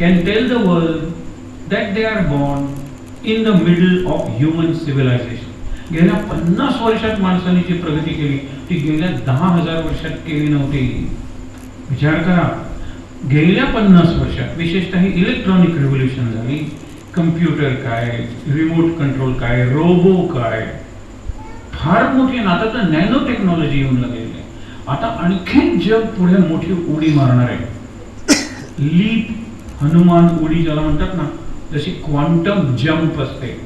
can tell the world that they are born in the middle of human civilization. गेल्या पन्नास वर्षात माणसाने जी प्रगती केली ती गेल्या दहा हजार वर्षात केली नव्हती. विचार करा. गेल्या पन्नास वर्षात विशेषतः ही इलेक्ट्रॉनिक रिव्होल्युशन झाली. कम्प्युटर काय रिमोट कंट्रोल काय रोबो काय. फार मोठी आता तर नॅनो टेक्नॉलॉजी येऊन लागलेली आहे. आता आणखीन जग पुढे मोठी उडी मारणार आहे. लीप हनुमान उडी ज्याला म्हणतात ना जशी क्वांटम जम्प असते.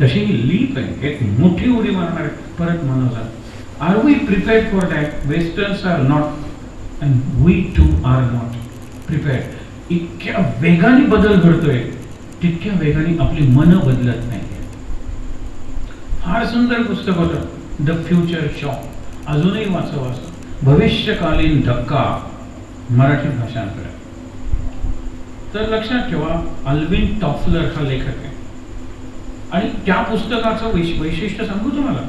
तशी ही लीप आहे. एक मोठी उडी मारणार आहे. परत मानवला are we prepared for that westerns are not and we too are not prepared इतक्या वेगाने बदल घडतोय. तितक्या वेगाने आपली मनं बदलत नाही फार सुंदर पुस्तक होतं. द फ्युचर शॉक अजूनही वाचव असं भविष्यकालीन धक्का. मराठी भाषांतर तर लक्षात ठेवा अल्विन टॉफलर हा लेखक आहे. आणि त्या पुस्तकाचं वैश वैशिष्ट्य सांगू तुम्हाला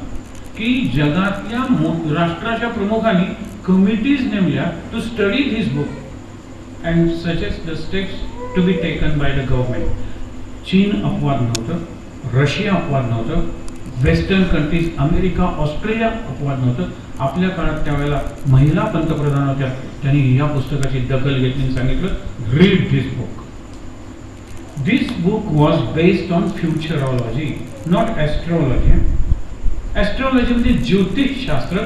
की जगातल्या मो- राष्ट्राच्या प्रमुखांनी committees नेमल्या to study this book and suggest the steps to be taken by the government चीन अपवाद नव्हतं रशिया अपवाद नव्हतं वेस्टर्न कंट्रीज अमेरिका ऑस्ट्रेलिया अपवाद नव्हतं. आपल्या काळात त्यावेळेला महिला पंतप्रधान होत्या. त्यांनी या पुस्तकाची दखल घेतली आणि सांगितलं read this book this book was based on futurology not astrology astrology म्हणजे ज्योतिषशास्त्र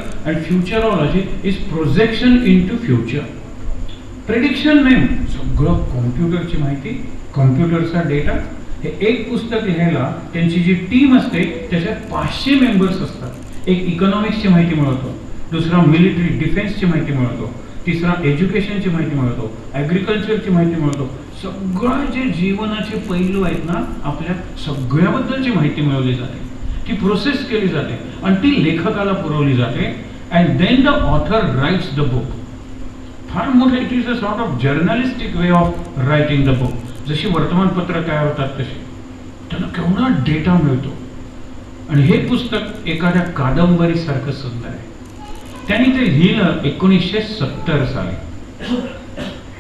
futurology is projection into future prediction नाही सगळं कॉम्प्युटरची माहिती कॉम्प्युटरचा डेटा हे एक पुस्तक लिहायला त्यांची जी टीम असते त्याच्यात पाचशे मेंबर्स असतात. एक इकॉनॉमिक्सची माहिती मिळवतो दुसरा मिलिटरी डिफेन्सची माहिती मिळवतो. तिसरा एज्युकेशनची माहिती मिळतो ॲग्रिकल्चरची माहिती मिळतो. सगळं जे जीवनाचे पैलू आहेत ना आपल्या सगळ्याबद्दलची माहिती मिळवली जाते. ती प्रोसेस केली जाते आणि ती लेखकाला पुरवली जाते. And then the author writes the book फार मोठं it is a sort of journalistic way of writing the book जशी वर्तमानपत्र तयार होतात तशी. त्यांना केवढा डेटा मिळतो. आणि हे पुस्तक एखाद्या कादंबरीसारखं सुंदर आहे. त्यांनी ते लिहिलं एकोणीसशे सत्तर साली.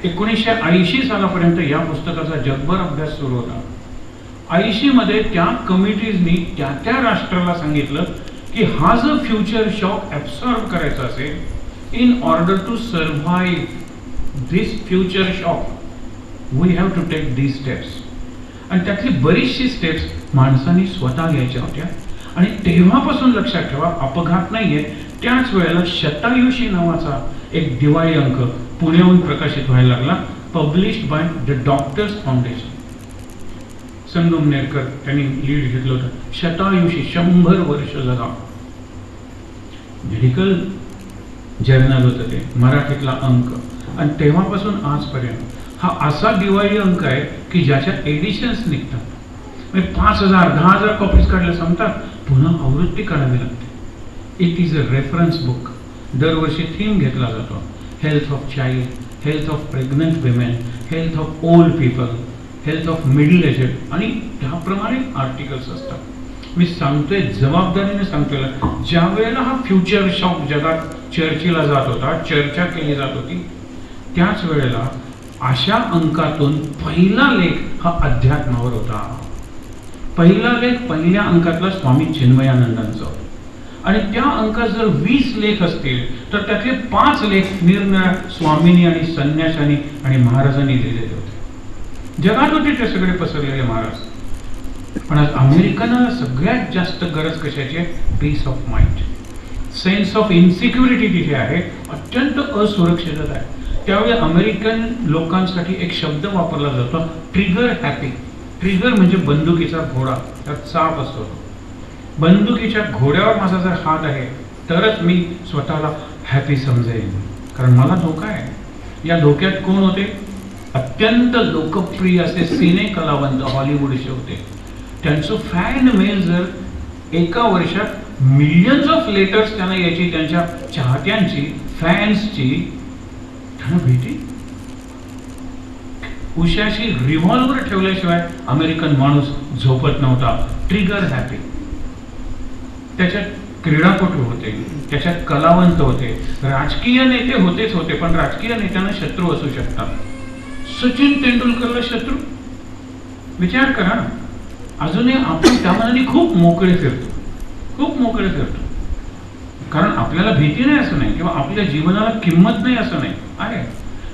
एकोणीसशे ऐंशी सालापर्यंत या पुस्तकाचा जगभर अभ्यास सुरू होता. ऐंशी मध्ये त्या कमिटीजनी त्या त्या राष्ट्राला सांगितलं की हा जो फ्युचर शॉक ॲब्सॉर्ब करायचा असेल in order to survive this future shock we have to take the steps आणि त्यातली बरीचशी स्टेप्स माणसांनी स्वतः घ्यायच्या होत्या. आणि तेव्हापासून लक्षात ठेवा अपघात नाहीये. त्याच वेळेला शतायुषी नावाचा एक दिवाळी अंक पुण्याहून प्रकाशित व्हायला लागला published by the Doctors Foundation Sangamnerkar त्यांनी लीड घेतलं होतं. शतायुषी शंभर वर्ष जगा. मेडिकल जर्नल होतं ते मराठीतला अंक. आणि तेव्हापासून आजपर्यंत हा असा दिवाळी अंक आहे की ज्याच्या एडिशन्स निघतात. म्हणजे पाच हजार दहा हजार कॉपीज काढल्या सांगतात पुन्हा आवृत्ती काढावी लागते. It is a reference book दरवर्षी थीम घेतला जातो. Health of child health of pregnant women health of old people health of middle aged आणि त्याप्रमाणे आर्टिकल्स असतात. मी सांगतोय जबाबदारीने सांगतोय. ज्या वेळेला हा फ्युचर शॉक जगात चर्चेला जात होता चर्चा केली जात होती त्याच वेळेला अशा अंकातून पहिला लेख हा अध्यात्मावर होता. पहिला लेख पहिल्या अंकातला स्वामी चिन्मयानंदांचा होता. आणि त्या अंकात जर वीस लेख असतील तर त्यातले पाच लेख निर्णय स्वामींनी आणि संन्याशांनी आणि महाराजांनी लिहिलेले होते. जगात होते ते सगळे पसरलेले महाराज. पण आज अमेरिकनं सगळ्यात जास्त गरज कशाची आहे? Peace of mind sense of insecurity तिथे आहे. अत्यंत असुरक्षितता आहे. त्यावेळी अमेरिकन लोकांसाठी एक शब्द वापरला जातो ट्रिगर हॅपी ट्रिगर म्हणजे बंदुकीचा घोडा. त्यात चाप असतो. बंदुकीच्या घोड्यावर माझा जर हात आहे तरच मी स्वतःला हॅपी समजेन. कारण मला धोका आहे. या धोक्यात कोण होते? अत्यंत लोकप्रिय असे सिने कलावंत हॉलिवूडचे होते. त्यांचं फॅन मेल जर एका वर्षात मिलियन्स ऑफ लेटर्स त्यांना यायची त्यांच्या चाहत्यांची फॅन्सची त्यांना भेटी? उशाशी रिव्हॉल्वर ठेवल्याशिवाय अमेरिकन माणूस झोपत नव्हता. ट्रिगर हॅपी त्याच्यात क्रीडापटू होते त्याच्यात कलावंत होते राजकीय नेते होतेच होते पण राजकीय नेत्यांना शत्रू असू शकतात. सचिन तेंडुलकरला शत्रू? विचार करा अजूनही आपण त्या मनाने खूप मोकळे फिरतो. खूप मोकळे फिरतो. कारण आपल्याला भीती नाही असं नाही किंवा आपल्या जीवनाला किंमत नाही असं नाही. आहे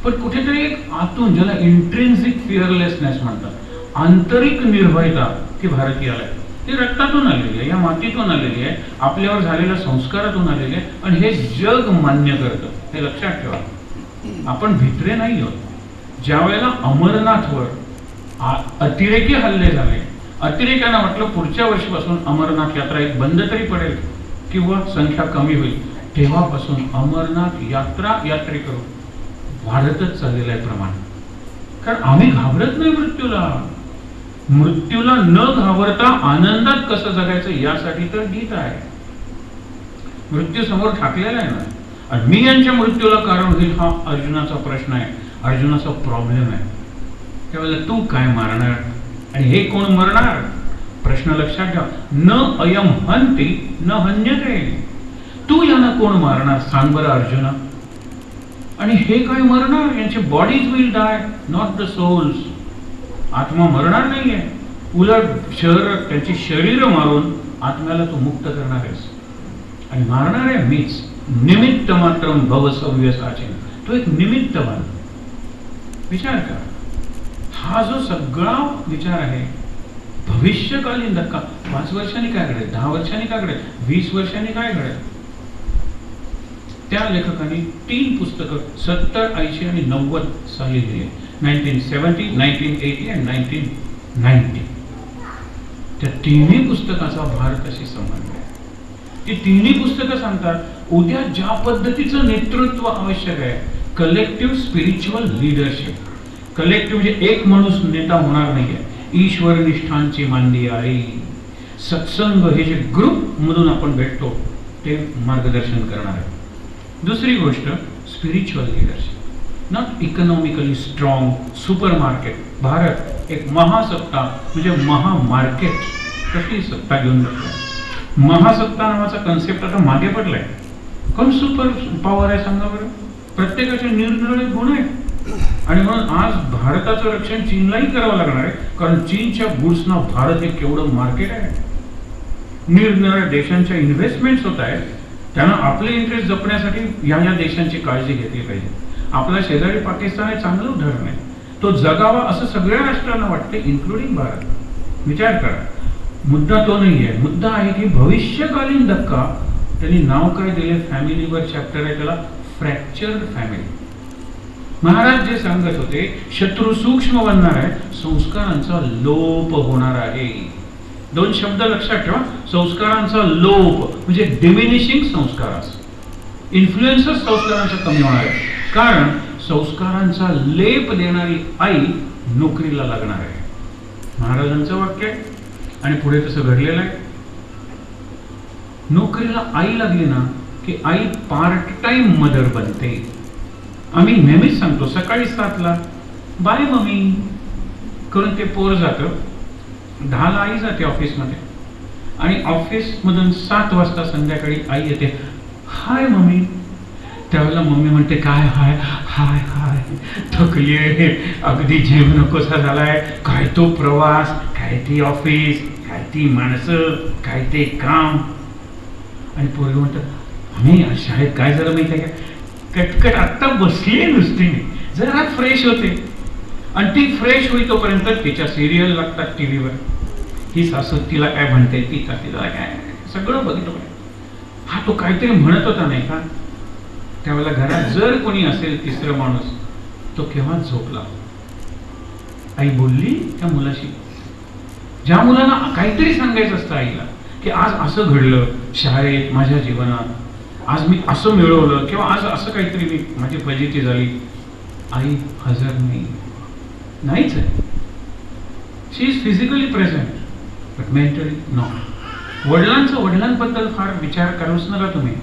पण कुठेतरी एक आतून ज्याला इंट्रेन्सिक फिअरलेसनेस म्हणतात आंतरिक निर्भयता ती भारतीयाला आहे ती रक्तातून आलेली आहे या मातीतून आलेली आहे आपल्यावर झालेल्या संस्कारातून आलेली आहे आणि हे जग मान्य करतं. हे लक्षात ठेवा. आपण भित्रे नाही आहोत. ज्या वेळेला अमरनाथवर अतिरेकी हल्ले झाले अतिरेक्यांना म्हटलं पुढच्या वर्षीपासून अमरनाथ यात्रा एक बंद तरी पडेल किंवा संख्या कमी होईल तेव्हापासून अमरनाथ यात्रा यात्रेकरू वाढतच चाललेलं आहे प्रमाण. कारण आम्ही घाबरत नाही मृत्यूला. मृत्यूला न घाबरता आनंदात कसं जगायचं यासाठी तर गीत आहे. मृत्यू समोर ठाकलेला आहे ना? आणि मी यांच्या मृत्यूला कारण होईल हा अर्जुनाचा प्रश्न आहे. अर्जुनाचा प्रॉब्लेम आहे. त्यावेळेला तू काय मारणार? आणि हे कोण मरणार? प्रश्न लक्षात ठेवा. न अयम हंती न हन्यते. तू यांना कोण मारणार? सांग बरं अर्जुना. आणि हे काय मरणार? यांचे bodies will die not the souls आत्मा मरणार नाहीये. उलट शहर त्याची शरीर मारून आत्म्याला तू मुक्त करणार आहेस. आणि मारणार आहे मीच. निमित्त मात्र भव तो एक निमित्त मान विचार करा. हा जो सगळा विचार आहे भविष्यकालीन धक्का. पाच वर्षांनी काय घडेल? दहा वर्षांनी काय घडेल? वीस वर्षांनी काय घडेल? त्या लेखकांनी तीन पुस्तकं सत्तर ऐंशी आणि नव्वद साली लिहिली. Nineteen seventy nineteen eighty and nineteen ninety त्या तिन्ही पुस्तकाचा भारताशी संबंध आहे ती तिन्ही पुस्तकं सांगतात उद्या ज्या पद्धतीचं नेतृत्व आवश्यक आहे कलेक्टिव्ह स्पिरिच्युअल लिडरशिप कलेक्टिव्ह म्हणजे एक माणूस नेता होणार नाहीये. ईश्वर निष्ठांची मांडी आई सत्संग हे जे ग्रुप मधून आपण भेटतो ते मार्गदर्शन करणार आहे. दुसरी गोष्ट spiritual leadership not economically strong supermarket Bharat एक महासत्ता म्हणजे महामार्केट कशी सत्ता घेऊन जातो महासत्ता नावाचा कन्सेप्ट आता मागे पडलाय कोण सुपर पॉवर आहे सांगा बरं प्रत्येकाचे निरनिराळे गुण आहेत आणि म्हणून आज भारताचं रक्षण चीनलाही करावं लागणार आहे कारण चीनच्या गुड्सना भारत हे केवढं मार्केट आहे निरनिराळ्या देशांच्या इन्व्हेस्टमेंट्स होत आहेत त्यांना आपले इंटरेस्ट जपण्यासाठी या या देशांची काळजी घेतली पाहिजे आपला शेजारी पाकिस्तान हे चांगलं उदाहरण आहे. तो जगावा असं सगळ्या राष्ट्रांना वाटते इन्क्लुडिंग भारत. विचार करा. मुद्दा तो नाही आहे मुद्दा आहे की भविष्यकालीन धक्का त्यांनी नाव काय दिले फॅमिलीवर चॅप्टर आहे त्याला फ्रॅक्चर फॅमिली महाराज जे सांगत होते शत्रू सूक्ष्म बनणार आहे संस्कारांचा लोप होणार आहे. दोन शब्द लक्षात ठेवा. संस्कारांचा लोप म्हणजे डिमिनिशिंग संस्कार इन्फ्लुएन्सच संस्कारांचा कमी होणार आहे कारण संस्कारांचा लेप देणारी आई नोकरीला लागणार आहे. महाराजांचं वाक्य आहे आणि पुढे तसं घडलेलं आहे. नोकरीला आई लागली ना की आई पार्ट टाइम मदर बनते. आम्ही नेहमीच सांगतो सकाळी सातला बाय मम्मी. करून ते पोर जातं. दहाला आई जाते ऑफिसमध्ये. आणि ऑफिसमधून सात वाजता संध्याकाळी आई येते. हाय मम्मी. त्यावेळेला मम्मी म्हणते काय हाय हाय हाय थकली आहे अगदी जीव नकोसा झालाय? काय तो प्रवास काय ती ऑफिस काय ती माणसं काय ते काम? आणि पोरगी म्हणतात आम्ही शाळेत काय झालं माहिती आहे का? कटकट आत्ता बसली नुसती मी. जरा फ्रेश होते. आणि ती फ्रेश होई तोपर्यंत तिच्या सिरियल लागतात टी व्हीवर ही सासू तिला काय म्हणते ती का तिला काय? सगळं बघितलं. हा तो काहीतरी म्हणत होता नाही का? त्यावेळेला घरात जर कोणी असेल तिसरं माणूस तो केव्हा झोपला? आई बोलली त्या मुलाशी. ज्या मुलांना काहीतरी सांगायचं असतं आईला की आज असं घडलं शाळेत माझ्या जीवनात. आज मी असं मिळवलं किंवा आज असं काहीतरी मी माझी फजिती झाली. आई हजर नाही. नाहीच आहे. She is physically present but mentally not वडिलांचं वडिलांबद्दल फार विचार करूच नका तुम्ही.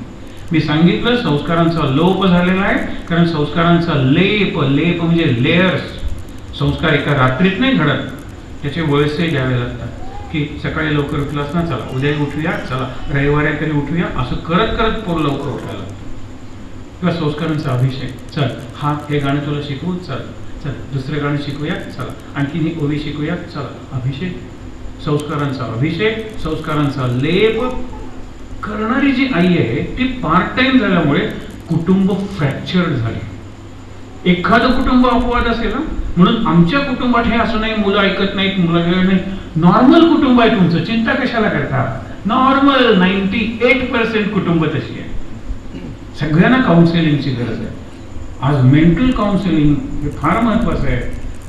मी सांगितलं संस्कारांचा लोप झालेला आहे कारण संस्कारांचा लेप लेप म्हणजे लेयर्स संस्कार एका रात्रीत नाही घडत. त्याचे वळसे द्यावे लागतात. की सकाळी लवकर उठलास ना चला उद्या उठूया चला रविवारी तरी उठूया असं करत करत पोर लवकर उठायला लागतं किंवा संस्कारांचा अभिषेक. चल हा हे गाणं तुला शिकवू चल चल दुसरं गाणं शिकूया चला आणखी एक ओवी शिकूया चला अभिषेक. संस्कारांचा अभिषेक संस्कारांचा लेप करणारी जी आई आहे ती पार्ट टाइम झाल्यामुळे कुटुंब फ्रॅक्चर्ड झाले. एखादं कुटुंब अपवाद असेल ना म्हणून आमच्या कुटुंबात हे असं नाही मुलं ऐकत नाहीत मुलं नाही नॉर्मल कुटुंब आहे तुमचं चिंता कशाला करता? नॉर्मल नाईन्टी एट पर्सेंट कुटुंब तशी आहे. सगळ्यांना काउन्सिलिंगची गरज आहे. आज मेंटल काउन्सिलिंग हे फार महत्वाचं आहे.